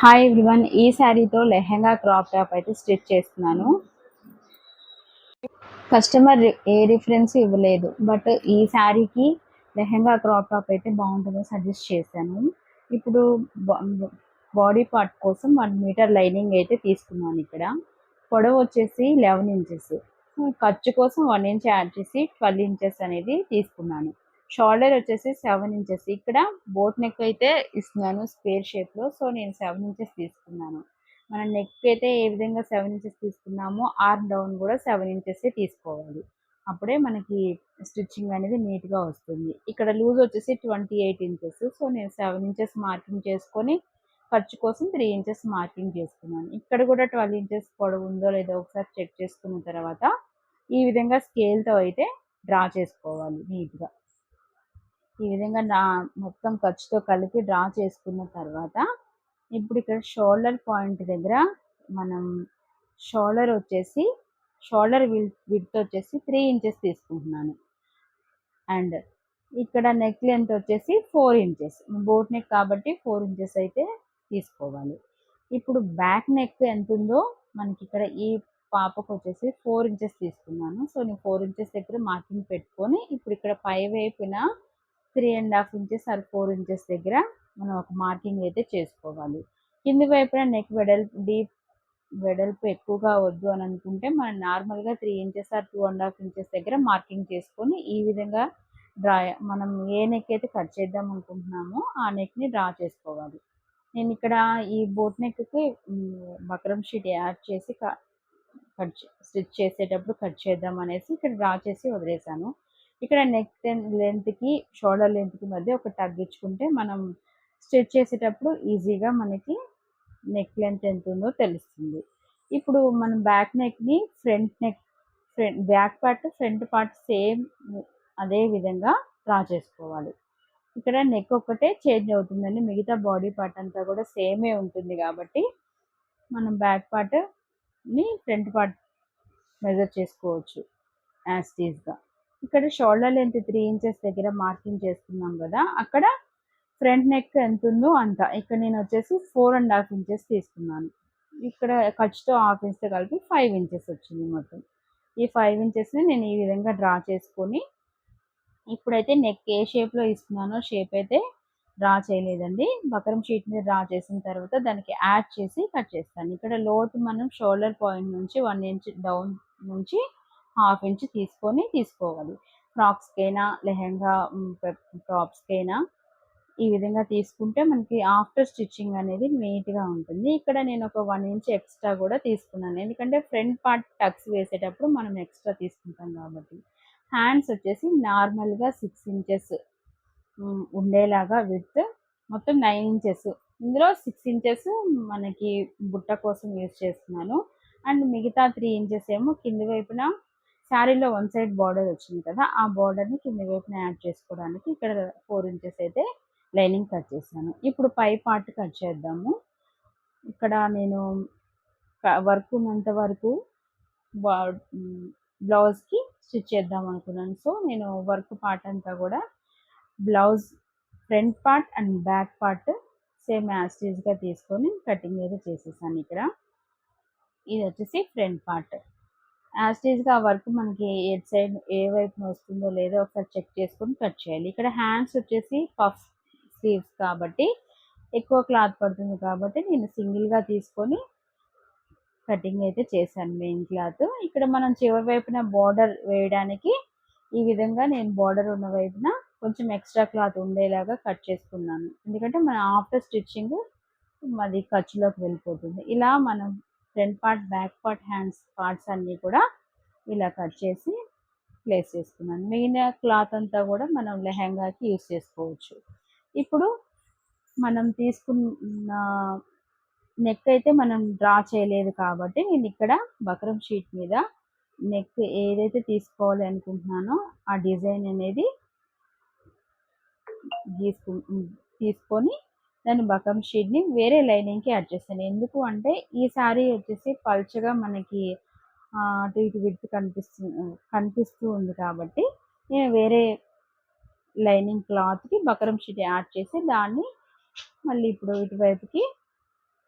Hi everyone ఈ శారీతో lehenga crop top అయితే స్టిచ్ చేస్తున్నాను. కస్టమర్ ఏ రిఫరెన్స్ ఇవ్వలేదు బట్ ఈ శారీకి లెహెంగా క్రాప్ టాప్ అయితే బాగుంటుందో సజెస్ట్ చేశాను. ఇప్పుడు బాడీ పార్ట్ కోసం వన్ మీటర్ లైనింగ్ అయితే తీసుకున్నాను ఇక్కడ. పొడవు వచ్చేసి లెవెన్ ఇంచెస్ ఖర్చు కోసం వన్ ఇంచ్ యాడ్ చేసి ట్వెల్వ్ ఇంచెస్ అనేది తీసుకున్నాను. షోల్డర్ వచ్చేసి సెవెన్ ఇంచెస్. ఇక్కడ బోట్ నెక్ అయితే ఇస్తున్నాను స్క్వేర్ షేప్లో సో నేను సెవెన్ ఇంచెస్ తీసుకున్నాను. మన నెక్ అయితే ఏ విధంగా సెవెన్ ఇంచెస్ తీసుకున్నామో ఆర్ డౌన్ కూడా సెవెన్ ఇంచెస్ తీసుకోవాలి. అప్పుడే మనకి స్టిచ్చింగ్ అనేది నీట్గా వస్తుంది. ఇక్కడ లూజ్ వచ్చేసి ట్వంటీ ఎయిట్ ఇంచెస్. సో నేను సెవెన్ ఇంచెస్ మార్కింగ్ చేసుకొని ఖర్చు కోసం త్రీ ఇంచెస్ మార్కింగ్ చేసుకున్నాను. ఇక్కడ కూడా ట్వెల్వ్ ఇంచెస్ పొడవు ఉందో లేదో ఒకసారి చెక్ చేసుకున్న తర్వాత ఈ విధంగా స్కేల్తో అయితే డ్రా చేసుకోవాలి నీట్గా. ఈ విధంగా నా మొత్తం ఖర్చుతో కలిపి డ్రా చేసుకున్న తర్వాత ఇప్పుడు ఇక్కడ షోల్డర్ పాయింట్ దగ్గర మనం షోల్డర్ వచ్చేసి షోల్డర్ విడ్త్ వచ్చేసి త్రీ ఇంచెస్ తీసుకుంటున్నాను. అండ్ ఇక్కడ నెక్ లెంత్ వచ్చేసి ఫోర్ ఇంచెస్ బోట్ నెక్ కాబట్టి ఫోర్ ఇంచెస్ అయితే తీసుకోవాలి. ఇప్పుడు బ్యాక్ నెక్ ఎంత ఉందో మనకి ఇక్కడ ఈ పాపకు వచ్చేసి ఫోర్ ఇంచెస్ తీసుకున్నాను. సో నేను ఫోర్ ఇంచెస్ దగ్గర మార్కింగ్ పెట్టుకొని ఇప్పుడు ఇక్కడ పై వైపున three and half inches or four inches దగ్గర మనం ఒక మార్కింగ్ అయితే చేసుకోవాలి. కింది వైపున నెక్ వెడల్పు డీప్ వెడల్పు ఎక్కువగా వద్దు అని అనుకుంటే మనం నార్మల్గా three inches or two and half inches దగ్గర మార్కింగ్ చేసుకొని ఈ విధంగా డ్రా మనం ఏ నెక్ అయితే కట్ చేద్దాం అనుకుంటున్నామో ఆ నెక్ని డ్రా చేసుకోవాలి. నేను ఇక్కడ ఈ బోట్ నెక్కి బక్రం షీట్ యాడ్ చేసి కట్ స్టిచ్ చేసేటప్పుడు కట్ చేద్దాం అనేసి ఇక్కడ డ్రా చేసి వదిలేసాను ఇక్కడ నెక్ లెంత్కి షోల్డర్ లెంత్కి మధ్య ఒక టగ్ ఇచ్చుకుంటే మనం స్టిచ్ చేసేటప్పుడు ఈజీగా మనకి నెక్ లెంత్ ఎంత ఉందో తెలుస్తుంది. ఇప్పుడు మనం back నెక్ని front neck front back part front part same అదే విధంగా డ్రా చేసుకోవాలి. ఇక్కడ నెక్ ఒక్కటే చేంజ్ అవుతుందండి. మిగతా బాడీ పార్ట్ అంతా కూడా సేమే ఉంటుంది కాబట్టి మనం బ్యాక్ పార్ట్ని ఫ్రంట్ పార్ట్ మెజర్ చేసుకోవచ్చు యాస్టీస్గా ఇక్కడ షోల్డర్ లెంత్ త్రీ ఇంచెస్ దగ్గర మార్కింగ్ చేసుకున్నాం కదా అక్కడ ఫ్రంట్ నెక్ ఎంత ఉందో అంత. ఇక్కడ నేను వచ్చేసి ఫోర్ అండ్ హాఫ్ ఇంచెస్ తీసుకున్నాను. ఇక్కడ ఖర్చుతో హాఫ్ ఇంచ్తో కలిపి ఫైవ్ ఇంచెస్ వచ్చింది మొత్తం. ఈ ఫైవ్ ఇంచెస్ని నేను ఈ విధంగా డ్రా చేసుకొని ఇప్పుడైతే నెక్ ఏ షేప్లో ఇస్తున్నానో షేప్ అయితే డ్రా చేయలేదండి. బకరం షీట్ మీద డ్రా చేసిన తర్వాత దానికి యాడ్ చేసి కట్ చేస్తాను. ఇక్కడ లోతు మనం షోల్డర్ పాయింట్ నుంచి వన్ ఇంచ్ డౌన్ నుంచి హాఫ్ ఇంచ్ తీసుకొని తీసుకోవాలి. ఫ్రాక్స్కైనా లెహెంగా టాప్స్కైనా ఈ విధంగా తీసుకుంటే మనకి ఆఫ్టర్ స్టిచ్చింగ్ అనేది నీట్గా ఉంటుంది. ఇక్కడ నేను ఒక వన్ ఇంచ్ ఎక్స్ట్రా కూడా తీసుకున్నాను. ఎందుకంటే ఫ్రంట్ పార్ట్ టక్స్ వేసేటప్పుడు మనం ఎక్స్ట్రా తీసుకుంటాం కాబట్టి. హ్యాండ్స్ వచ్చేసి నార్మల్గా సిక్స్ ఇంచెస్ ఉండేలాగా విత్ మొత్తం నైన్ ఇంచెస్ ఇందులో సిక్స్ ఇంచెస్ మనకి బుట్ట కోసం యూజ్ చేస్తున్నాను. అండ్ మిగతా త్రీ ఇంచెస్ ఏమో కింది వైపున శారీలో వన్ సైడ్ బార్డర్ వచ్చింది కదా ఆ బార్డర్ని కింది వైపున యాడ్ చేసుకోవడానికి ఇక్కడ ఫోర్ ఇంచెస్ అయితే లైనింగ్ కట్ చేశాను. ఇప్పుడు పై పార్ట్ కట్ చేద్దాము. ఇక్కడ నేను వర్క్ ఉన్నంత వరకు బ్లౌజ్కి స్టిచ్ చేద్దాం అనుకున్నాను. సో నేను వర్క్ పార్ట్ అంతా కూడా blouse front part and back part same యాస్టీజ్గా తీసుకొని కటింగ్ అయితే చేసేసాను ఇక్కడ. ఇది వచ్చేసి ఫ్రంట్ పార్ట్. యాస్టీజ్గా వర్క్ మనకి ఏ సైడ్ ఏ వైపున వస్తుందో లేదో ఒకసారి చెక్ చేసుకొని కట్ చేయాలి. ఇక్కడ హ్యాండ్స్ వచ్చేసి పఫ్ స్లీవ్స్ కాబట్టి ఎక్కువ క్లాత్ పడుతుంది కాబట్టి నేను సింగిల్గా తీసుకొని కటింగ్ అయితే చేశాను మెయిన్ క్లాత్. ఇక్కడ మనం చివరి వైపున బార్డర్ వేయడానికి ఈ విధంగా నేను బార్డర్ ఉన్న వైపున కొంచెం ఎక్స్ట్రా క్లాత్ ఉండేలాగా కట్ చేసుకున్నాను. ఎందుకంటే మన ఆఫ్టర్ స్టిచ్చింగ్ మాది ఖర్చులోకి వెళ్ళిపోతుంది. ఇలా మనం front part back part hands parts అన్నీ కూడా ఇలా కట్ చేసి ప్లేస్ చేసుకున్నాను. మిగిలిన క్లాత్ అంతా కూడా మనం లెహంగాకి యూస్ చేసుకోవచ్చు. ఇప్పుడు మనం తీసుకున్న నెక్ అయితే మనం డ్రా చేయలేదు కాబట్టి నేను ఇక్కడ బక్రం షీట్ మీద నెక్ ఏదైతే తీసుకోవాలి అనుకుంటున్నానో ఆ డిజైన్ అనేది గీసుకు తీసుకొని దాని బకం షీట్ని వేరే లైనింగ్కి యాడ్ చేస్తాను. ఎందుకు అంటే ఈ శారీ వచ్చేసి పల్చగా మనకి అటు ఇటు విడుతు కనిపిస్తు కనిపిస్తూ ఉంది కాబట్టి నేను వేరే లైనింగ్ క్లాత్కి బకరం షీట్ యాడ్ చేసి దాన్ని మళ్ళీ ఇప్పుడు ఇటువైపుకి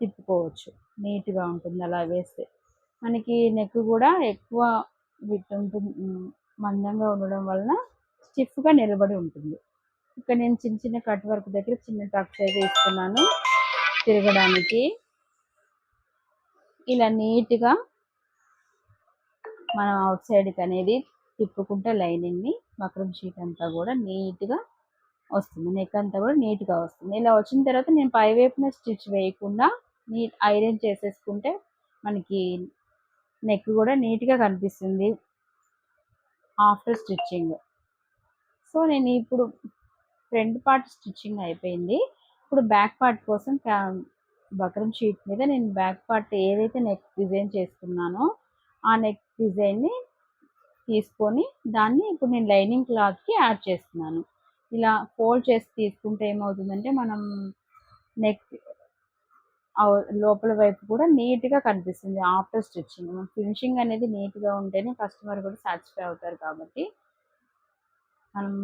తిప్పుకోవచ్చు. నీట్గా ఉంటుంది అలా వేస్తే. మనకి నెక్ కూడా ఎక్కువ విట్ ఉంటుంది. మందంగా ఉండడం వలన స్టిఫ్గా నిలబడి ఉంటుంది. ఇక్కడ నేను చిన్న చిన్న కట్ వర్క్ దగ్గర చిన్న టక్స్ అయితే ఇస్తున్నాను తిరగడానికి. ఇలా నీట్గా మనం అవుట్ సైడ్కి అనేది తిప్పుకుంటే లైనింగ్ని మక్రం షీట్ అంతా కూడా నీట్గా వస్తుంది. నెక్ అంతా కూడా నీట్గా వస్తుంది. ఇలా వచ్చిన తర్వాత నేను పై వైపున స్టిచ్ వేయకుండా నీట్ ఐరన్ చేసేసుకుంటే మనకి నెక్ కూడా నీట్గా కనిపిస్తుంది ఆఫ్టర్ స్టిచ్చింగ్. సో నేను ఇప్పుడు ఫ్రంట్ పార్ట్ స్టిచ్చింగ్ అయిపోయింది. ఇప్పుడు బ్యాక్ పార్ట్ కోసం బక్రం షీట్ మీద నేను బ్యాక్ పార్ట్ ఏదైతే నెక్ డిజైన్ చేసుకున్నానో ఆ నెక్ డిజైన్ని తీసుకొని దాన్ని ఇప్పుడు నేను లైనింగ్ క్లాత్కి యాడ్ చేస్తున్నాను. ఇలా ఫోల్డ్ చేసి తీసుకుంటే ఏమవుతుందంటే మనం నెక్ లోపల వైపు కూడా నీట్గా కనిపిస్తుంది ఆఫ్టర్ స్టిచ్చింగ్. ఫినిషింగ్ అనేది నీట్గా ఉంటేనే కస్టమర్ కూడా సాటిస్ఫై అవుతారు కాబట్టి మనం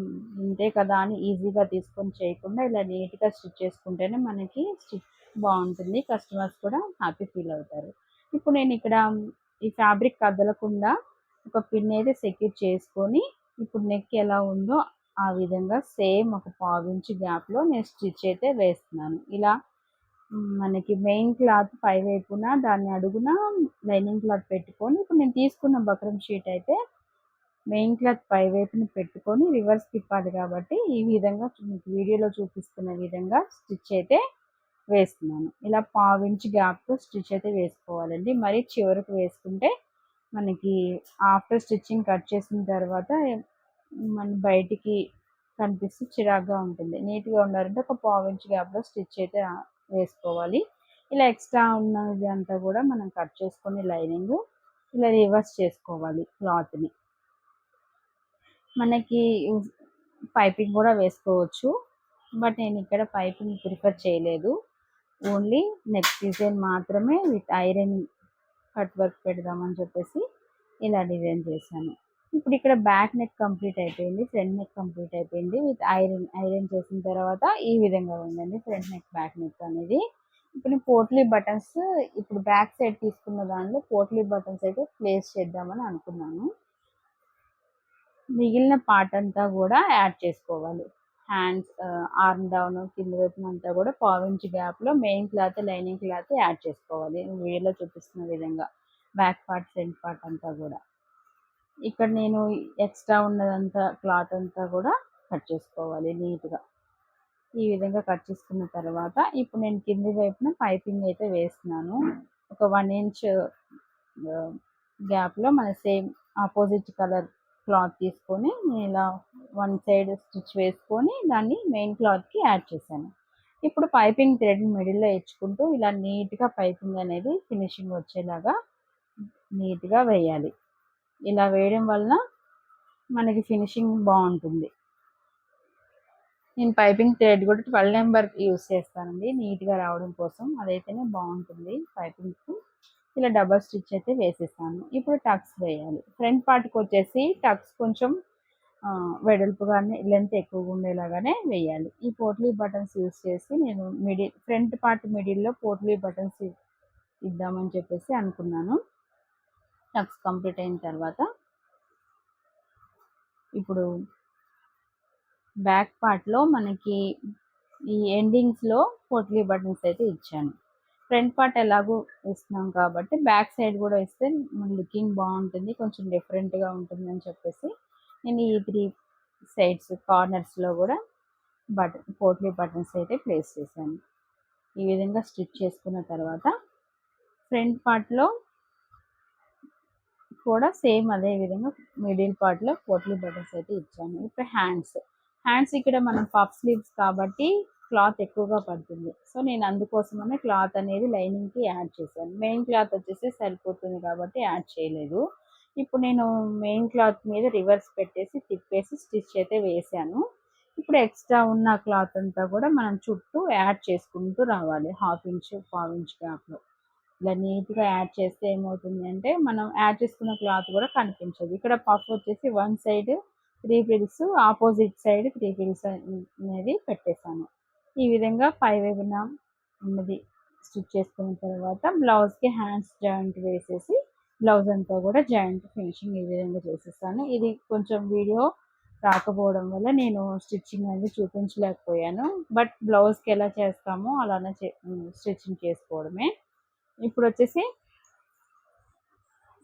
ఇంతే కదా అని ఈజీగా తీసుకొని చేయకుండా ఇలా నీట్గా స్టిచ్ చేసుకుంటేనే మనకి స్టిచ్ బాగుంటుంది. కస్టమర్స్ కూడా హ్యాపీ ఫీల్ అవుతారు. ఇప్పుడు నేను ఇక్కడ ఈ ఫ్యాబ్రిక్ కదలకుండా ఒక పిన్ అయితే సెక్యూర్ చేసుకొని ఇప్పుడు నెక్ ఎలా ఉందో ఆ విధంగా సేమ్ ఒక పావించి గ్యాప్లో నేను స్టిచ్ అయితే వేస్తున్నాను. ఇలా మనకి మెయిన్ క్లాత్ పై వైపున దాన్ని అడుగున లైనింగ్ క్లాత్ పెట్టుకొని ఇప్పుడు నేను తీసుకున్న బక్రం షీట్ అయితే మెయిన్ క్లాత్ పై వైపున పెట్టుకొని రివర్స్ తిప్పాలి కాబట్టి ఈ విధంగా మీకు వీడియోలో చూపిస్తున్న విధంగా స్టిచ్ అయితే వేస్తున్నాను. ఇలా పావించి గ్యాప్తో స్టిచ్ అయితే వేసుకోవాలండి. మరి చివరికి వేసుకుంటే మనకి ఆఫ్టర్ స్టిచ్చింగ్ కట్ చేసిన తర్వాత మన బయటికి కనిపిస్తూ చిరాగ్గా ఉంటుంది. నీట్గా ఉండాలంటే ఒక పావించి గ్యాప్లో స్టిచ్ అయితే వేసుకోవాలి. ఇలా ఎక్స్ట్రా ఉన్నది అంతా కూడా మనం కట్ చేసుకొని లైనింగ్ ఇలా రివర్స్ చేసుకోవాలి క్లాత్ని మనకి పైపింగ్ కూడా వేసుకోవచ్చు. బట్ నేను ఇక్కడ పైపింగ్ ప్రిఫర్ చేయలేదు. ఓన్లీ నెక్ డిజైన్ మాత్రమే విత్ ఐరన్ కట్ వర్క్ పెడదామని చెప్పేసి ఇలా డిజైన్ చేశాను. ఇప్పుడు ఇక్కడ బ్యాక్ నెక్ కంప్లీట్ అయిపోయింది ఫ్రంట్ నెక్ కంప్లీట్ అయిపోయింది. విత్ ఐరన్ ఐరన్ చేసిన తర్వాత ఈ విధంగా ఉందండి ఫ్రంట్ నెక్ బ్యాక్ నెక్ అనేది. ఇప్పుడు పోట్లీ బటన్స్ ఇప్పుడు బ్యాక్ సైడ్ తీసుకున్న దానిలో పోట్లీ బటన్స్ అయితే ప్లేస్ చేద్దామని అనుకున్నాను. మిగిలిన పార్ట్ అంతా కూడా యాడ్ చేసుకోవాలి. హ్యాండ్స్ ఆర్మ్ డౌన్ కింద వైపున అంతా కూడా పావించి గ్యాప్లో main cloth lining cloth add చేసుకోవాలి. వీడియోలో చూపిస్తున్న విధంగా. బ్యాక్ పార్ట్ ఫ్రంట్ పార్ట్ అంతా కూడా. ఇక్కడ నేను ఎక్స్ట్రా ఉన్నదంతా క్లాత్ అంతా కూడా కట్ చేసుకోవాలి నీట్గా. ఈ విధంగా కట్ చేసుకున్న తర్వాత ఇప్పుడు నేను కింది వైపున పైపింగ్ అయితే వేస్తున్నాను. ఒక వన్ ఇంచ్ గ్యాప్లో మన సేమ్ ఆపోజిట్ కలర్ క్లాత్ తీసుకొని నేను ఇలా వన్ సైడ్ స్టిచ్ వేసుకొని దాన్ని మెయిన్ క్లాత్కి యాడ్ చేశాను. ఇప్పుడు పైపింగ్ థ్రెడ్ మిడిల్లో ఇచ్చుకుంటూ ఇలా నీట్గా పైపింగ్ అనేది ఫినిషింగ్ వచ్చేలాగా నీట్గా వేయాలి. ఇలా వేయడం వలన మనకి ఫినిషింగ్ బాగుంటుంది. నేను పైపింగ్ థ్రెడ్ కూడా ట్వెల్వ్ నెంబర్ యూస్ చేస్తానండి. నీట్గా రావడం కోసం అదైతేనే బాగుంటుంది పైపింగ్కి. ఇలా డబల్ స్టిచ్ అయితే వేసేసాను ఇప్పుడు టక్స్ వేయాలి. ఫ్రంట్ పార్ట్కి వచ్చేసి టక్స్ కొంచెం వెడల్పుగానే లెంత్ ఎక్కువగా ఉండేలాగానే వేయాలి. ఈ పోట్లీ బటన్స్ యూస్ చేసి నేను మిడిల్ ఫ్రంట్ పార్ట్ మిడిల్లో పోట్లీ బటన్స్ ఇద్దామని చెప్పేసి అనుకున్నాను. టక్స్ కంప్లీట్ అయిన తర్వాత ఇప్పుడు బ్యాక్ పార్ట్లో మనకి ఈ ఎండింగ్స్లో పోట్లీ బటన్స్ అయితే ఇచ్చాను. ఫ్రంట్ పార్ట్ ఎలాగో ఇస్తున్నాం కాబట్టి బ్యాక్ సైడ్ కూడా ఇస్తే మన లుకింగ్ బాగుంటుంది కొంచెం డిఫరెంట్గా ఉంటుంది అని చెప్పేసి నేను ఈ త్రీ సైడ్స్ కార్నర్స్లో కూడా బటన్ పోట్లీ బటన్స్ అయితే ప్లేస్ చేశాను. ఈ విధంగా స్టిచ్ చేసుకున్న తర్వాత ఫ్రంట్ పార్ట్లో కూడా సేమ్ అదే విధంగా మిడిల్ పార్ట్లో పోట్లీ బటన్స్ అయితే ఇచ్చాను. ఇప్పుడు హ్యాండ్స్ హ్యాండ్స్ ఇక్కడ మనం పఫ్ స్లీవ్స్ కాబట్టి క్లాత్ ఎక్కువగా పడుతుంది. సో నేను అందుకోసమనే క్లాత్ అనేది లైనింగ్కి యాడ్ చేశాను. మెయిన్ క్లాత్ వచ్చేసి సరిపోతుంది కాబట్టి యాడ్ చేయలేదు. ఇప్పుడు నేను మెయిన్ క్లాత్ మీద రివర్స్ పెట్టేసి తిప్పేసి స్టిచ్ అయితే వేసాను ఇప్పుడు ఎక్స్ట్రా ఉన్న క్లాత్ అంతా కూడా మనం చుట్టూ యాడ్ చేసుకుంటూ రావాలి. హాఫ్ ఇంచ్ పావు ఇంచ్ గ్యాప్లో. ఇలా నీట్గా యాడ్ చేస్తే ఏమవుతుంది అంటే మనం యాడ్ చేసుకున్న క్లాత్ కూడా కనిపించదు. ఇక్కడ పఫ్ వచ్చేసి one side three frills opposite side three frills అనేది పెట్టేశాను. ఈ విధంగా పై వైపున ఉన్నది. స్టిచ్ చేసుకున్న తర్వాత బ్లౌజ్కి హ్యాండ్స్ జాయింట్ వేసేసి బ్లౌజ్ అంతా కూడా జాయింట్ ఫినిషింగ్ ఈ విధంగా చేసేస్తాను. ఇది కొంచెం వీడియో రాకపోవడం వల్ల నేను స్టిచ్చింగ్ అనేది చూపించలేకపోయాను. బట్ బ్లౌజ్కి ఎలా చేస్తామో అలానే స్టిచ్చింగ్ చేసుకోవడమే. ఇప్పుడు వచ్చేసి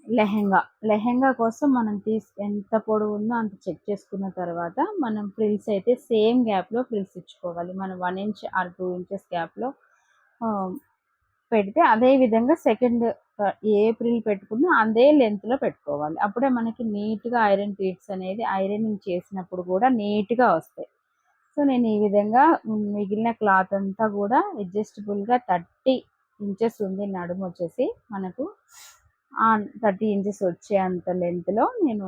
లెహెంగా. లెహెంగా కోసం మనం తీసు ఎంత పొడవు ఉందో అంత చెక్ చేసుకున్న తర్వాత మనం ఫ్రిల్స్ అయితే సేమ్ గ్యాప్లో ఫ్రిల్స్ ఇచ్చుకోవాలి. మనం one inch or two inches గ్యాప్లో పెడితే అదే విధంగా సెకండ్ ఏ ప్రిల్ పెట్టుకున్నా అదే లెంత్లో పెట్టుకోవాలి. అప్పుడే మనకి నీట్గా ఐరన్ పీట్స్ అనేది ఐరనింగ్ చేసినప్పుడు కూడా నీట్గా వస్తాయి. సో నేను ఈ విధంగా మిగిలిన క్లాత్ అంతా కూడా అడ్జస్టబుల్గా థర్టీ ఇంచెస్ ఉంది నడుము వచ్చేసి మనకు థర్టీ ఇంచెస్ వచ్చే అంత లెంత్లో నేను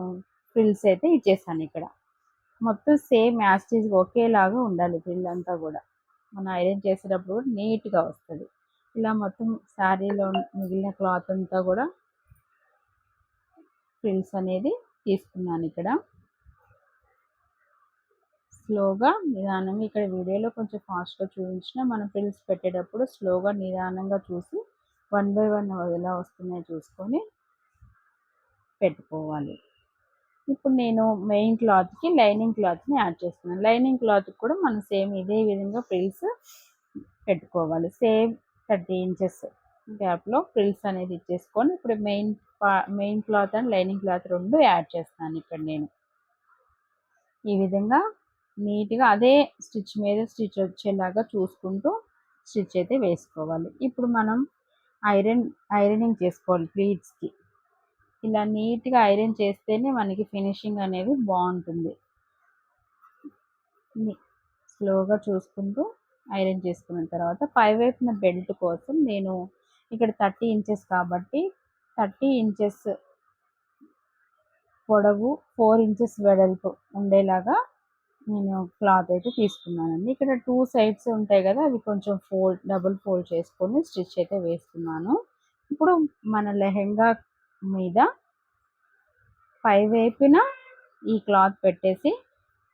ఫ్రిల్స్ అయితే ఇచ్చేసాను ఇక్కడ. మొత్తం సేమ్ యాస్టీజ్ ఒకేలాగా ఉండాలి ఫ్రిల్ అంతా కూడా. మనం ఐరన్ చేసేటప్పుడు నీట్గా వస్తుంది. ఇలా మొత్తం శారీలో మిగిలిన క్లాత్ అంతా కూడా ఫ్రిల్స్ అనేది తీసుకున్నాను ఇక్కడ. స్లోగా నిదానంగా ఇక్కడ వీడియోలో కొంచెం ఫాస్ట్గా చూపించిన మనం ఫ్రిల్స్ పెట్టేటప్పుడు స్లోగా నిదానంగా చూసి వన్ బై వన్ ఎలా వస్తున్నాయో చూసుకొని పెట్టుకోవాలి. ఇప్పుడు నేను మెయిన్ క్లాత్కి లైనింగ్ క్లాత్ని యాడ్ చేస్తున్నాను. లైనింగ్ క్లాత్ కూడా మనం సేమ్ ఇదే విధంగా ఫ్రిల్స్ పెట్టుకోవాలి. సేమ్ థర్టీ ఇంచెస్ గ్యాప్లో ఫ్రిల్స్ అనేది ఇచ్చేసుకొని ఇప్పుడు main main cloth and lining cloth రెండు యాడ్ చేస్తాను ఇక్కడ నేను. ఈ విధంగా నీట్గా అదే స్టిచ్ మీద స్టిచ్ వచ్చేలాగా చూసుకుంటూ స్టిచ్ అయితే వేసుకోవాలి. ఇప్పుడు మనం ఐరన్ ఐరనింగ్ చేసుకోవాలి ప్లీట్స్కి. ఇలా నీట్గా ఐరన్ చేస్తేనే మనకి ఫినిషింగ్ అనేది బాగుంటుంది. స్లోగా చూసుకుంటూ ఐరన్ చేసుకున్న తర్వాత పై వైపున బెల్ట్ కోసం నేను ఇక్కడ థర్టీ ఇంచెస్ కాబట్టి థర్టీ ఇంచెస్ పొడవు ఫోర్ ఇంచెస్ వెడల్పు ఉండేలాగా నేను క్లాత్ అయితే తీసుకున్నానండి. ఇక్కడ టూ సైడ్స్ ఉంటాయి కదా అవి కొంచెం ఫోల్డ్ డబుల్ ఫోల్డ్ చేసుకొని స్టిచ్ అయితే వేస్తున్నాను. ఇప్పుడు మన లెహెంగా మీద పై వైపున ఈ క్లాత్ పెట్టేసి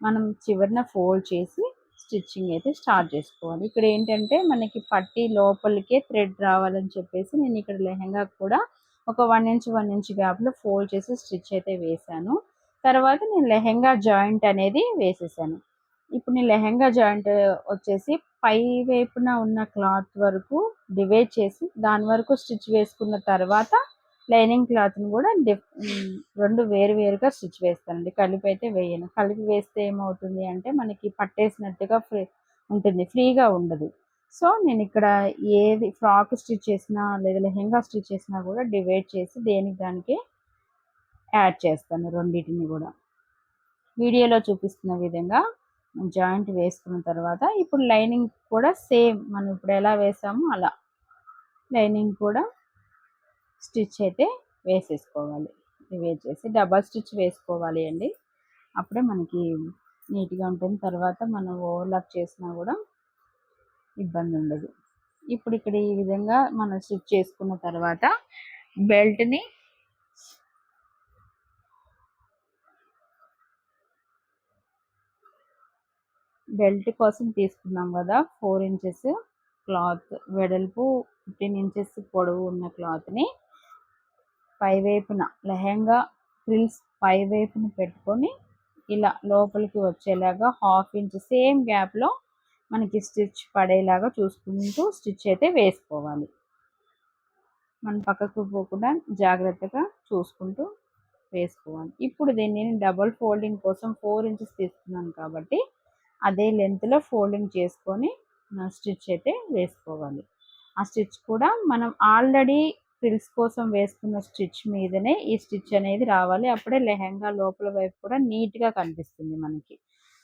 మనం చివరిన ఫోల్డ్ చేసి స్టిచ్చింగ్ అయితే స్టార్ట్ చేసుకోవాలి. ఇక్కడ ఏంటంటే మనకి పట్టి లోపలికే థ్రెడ్ రావాలని చెప్పేసి నేను ఇక్కడ లెహెంగా కూడా ఒక వన్ ఇంచ్ వన్ ఇంచ్ గ్యాప్లో ఫోల్డ్ చేసి స్టిచ్ అయితే వేశాను. తర్వాత నేను లెహెంగా జాయింట్ అనేది వేసేసాను. ఇప్పుడు నేను లెహెంగా జాయింట్ వచ్చేసి పై వైపున ఉన్న క్లాత్ వరకు డివైడ్ చేసి దాని వరకు స్టిచ్ వేసుకున్న తర్వాత లైనింగ్ క్లాత్ని కూడా డిఫ్ రెండు వేరు వేరుగా స్టిచ్ వేస్తానండి. కలిపి అయితే వేయను. కలిపి వేస్తే ఏమవుతుంది అంటే మనకి పట్టేసినట్టుగా ఫ్రీ ఉంటుంది. ఫ్రీగా ఉండదు. సో నేను ఇక్కడ ఏది ఫ్రాక్ స్టిచ్ చేసినా లేదా లెహెంగా స్టిచ్ చేసినా కూడా డివైడ్ చేసి దేనికి దానికి యాడ్ చేస్తాను రెండింటిని కూడా. వీడియోలో చూపిస్తున్న విధంగా జాయింట్ వేసుకున్న తర్వాత ఇప్పుడు లైనింగ్ కూడా సేమ్ మనం ఇప్పుడు ఎలా వేసామో అలా. లైనింగ్ కూడా స్టిచ్ అయితే వేసేసుకోవాలి. వేసేసి డబల్ స్టిచ్ వేసుకోవాలి అండి. అప్పుడే మనకి నీట్గా ఉంటుంది. తర్వాత మనం ఓవర్లాక్ చేసినా కూడా ఇబ్బంది ఉండదు. ఇప్పుడు ఇక్కడ ఈ విధంగా మనం స్టిచ్ చేసుకున్న తర్వాత బెల్ట్ని బెల్ట్ కోసం తీసుకున్నాం కదా ఫోర్ ఇంచెస్ క్లాత్. వెడల్పు ఫిఫ్టీన్ ఇంచెస్ పొడవు ఉన్న క్లాత్ని పైవైపున లెహంగా ఫ్రిల్స్ పైవైపున పెట్టుకొని ఇలా లోపలికి వచ్చేలాగా హాఫ్ ఇంచ్ సేమ్ గ్యాప్లో మనకి స్టిచ్ పడేలాగా చూసుకుంటూ స్టిచ్ అయితే వేసుకోవాలి. మన పక్కకు పోకుండా జాగ్రత్తగా చూసుకుంటూ వేసుకోవాలి. ఇప్పుడు దీన్ని డబల్ ఫోల్డింగ్ కోసం ఫోర్ ఇంచెస్ తీసుకున్నాను కాబట్టి అదే లెంత్లో ఫోల్డింగ్ చేసుకొని స్టిచ్ అయితే వేసుకోవాలి. ఆ స్టిచ్ కూడా మనం ఆల్రెడీ ఫ్రిల్స్ కోసం వేసుకున్న స్టిచ్ మీదనే ఈ స్టిచ్ అనేది రావాలి. అప్పుడే లెహంగా లోపల వైపు కూడా నీట్గా కనిపిస్తుంది మనకి.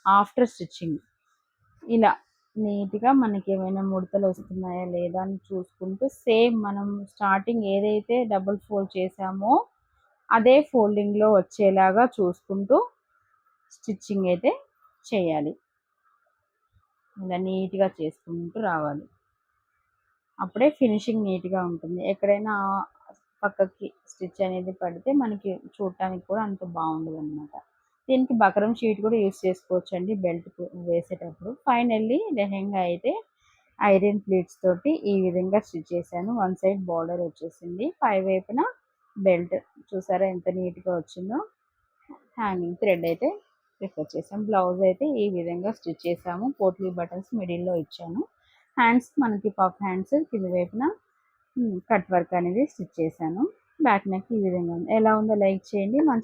ఆఫ్టర్ స్టిచ్చింగ్ ఇలా నీట్గా మనకి ఏమైనా ముడతలు వస్తున్నాయా లేదా అని చూసుకుంటూ సేమ్ మనం స్టార్టింగ్ ఏదైతే డబుల్ ఫోల్డ్ చేసామో అదే ఫోల్డింగ్లో వచ్చేలాగా చూసుకుంటూ స్టిచ్చింగ్ అయితే చేయాలి. ఇలా నీట్గా చేసుకుంటూ రావాలి. అప్పుడే ఫినిషింగ్ నీట్గా ఉంటుంది. ఎక్కడైనా పక్కకి స్టిచ్ అనేది పడితే మనకి చూడటానికి కూడా అంత బాగుండదు అనమాట దీనికి బకరం షీట్ కూడా యూస్ చేసుకోవచ్చు అండి బెల్ట్ వేసేటప్పుడు. ఫైనల్లీ లెహెంగా అయితే ఐరన్ ప్లేట్స్ తోటి ఈ విధంగా స్టిచ్ చేశాను. వన్ సైడ్ బార్డర్ వచ్చేసింది. పై వైపున బెల్ట్ చూసారా ఎంత నీట్గా వచ్చిందో. హ్యాంగింగ్ థ్రెడ్ అయితే ప్రిఫర్ చేసాం బ్లౌజ్ అయితే ఈ విధంగా స్టిచ్ చేసాము పోట్లీ బటన్స్ మిడిల్లో ఇచ్చాను. హ్యాండ్స్ మనకి పఫ్ హ్యాండ్స్ కింది వైపున కట్ వర్క్ అనేది స్టిచ్ చేశాను. బ్యాక్ నెక్ ఈ విధంగా ఉంది. ఎలా ఉందో లైక్ చేయండి. మన